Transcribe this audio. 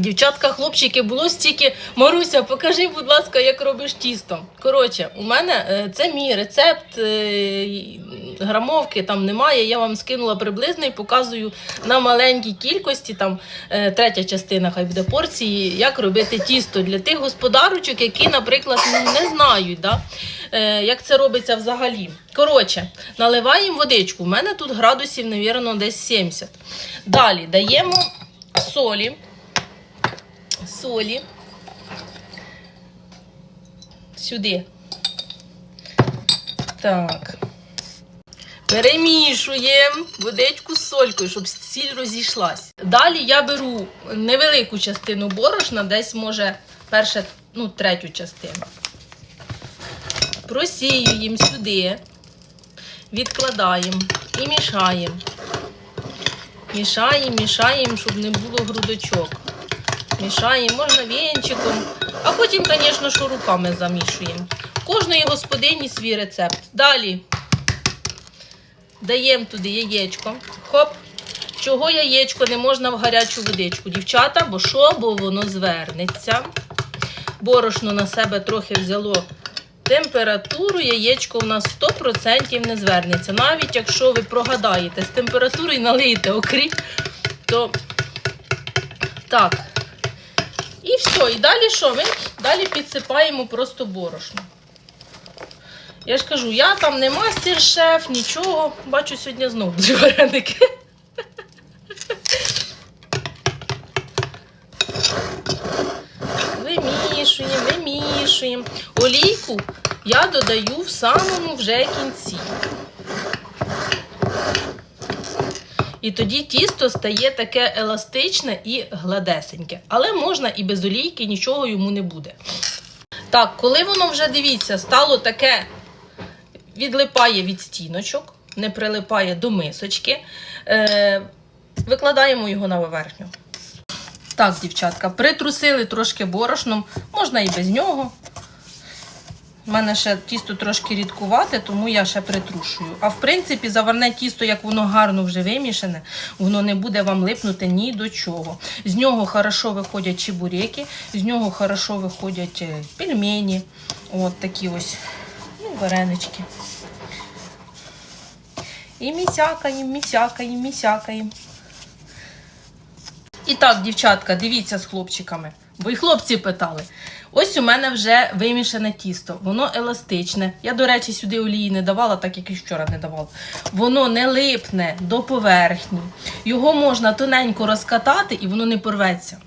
Дівчатка, хлопчики, було стільки. Маруся, покажи, будь ласка, як робиш тісто. Коротше, у мене е, це мій рецепт е, грамовки там немає. Я вам скинула приблизно і показую на маленькій кількості, там е, третя частина, хай буде порції, як робити тісто для тих господарочок, які, наприклад, ну, не знають, да? як це робиться взагалі. Коротше, наливаємо водичку. У мене тут градусів, навірно, десь 70. Далі даємо солі солі. Сюди. Так. Перемішуємо водичку з солькою, щоб сіль розійшлась. Далі я беру невелику частину борошна, десь, може, перше, ну, третю частину. Просію їм сюди, відкладаємо і мішаємо. Мішаємо, мішаємо, щоб не було грудочок. Мішаємо, можна вінчиком, а потім, звісно, що руками замішуємо. Кожної господині свій рецепт. Далі даємо туди яєчко. Хоп. Чого яєчко не можна в гарячу водичку, дівчата, бо що, бо воно звернеться. Борошно на себе трохи взяло температуру, яєчко у нас 100% не звернеться. Навіть якщо ви прогадаєте з температури і налиєте окріп, то так. І все. І далі що? Ми далі підсипаємо просто борошно. Я ж кажу, я там не мастер-шеф, нічого. Бачу сьогодні знову вареники. Вимішуємо, вимішуємо. Олійку я додаю в самому вже кінці. І тоді тісто стає таке еластичне і гладесеньке. Але можна і без олійки, нічого йому не буде. Так, коли воно вже, дивіться, стало таке, відлипає від стіночок, не прилипає до мисочки, е, викладаємо його на поверхню. Так, дівчатка, притрусили трошки борошном, можна і без нього. У мене ще тісто трошки рідкувате, тому я ще притрушую. А в принципі, заварне тісто, як воно гарно вже вимішане, воно не буде вам липнути ні до чого. З нього хорошо виходять чебуреки, з нього хорошо виходять е, пельмені. От такі ось ну, варенички. І місякаємо, місякаємо, місякаємо. І так, дівчатка, дивіться з хлопчиками. Бо і хлопці питали. Ось у мене вже вимішане тісто. Воно еластичне. Я, до речі, сюди олії не давала, так як і вчора не давала. Воно не липне до поверхні. Його можна тоненько розкатати і воно не порветься.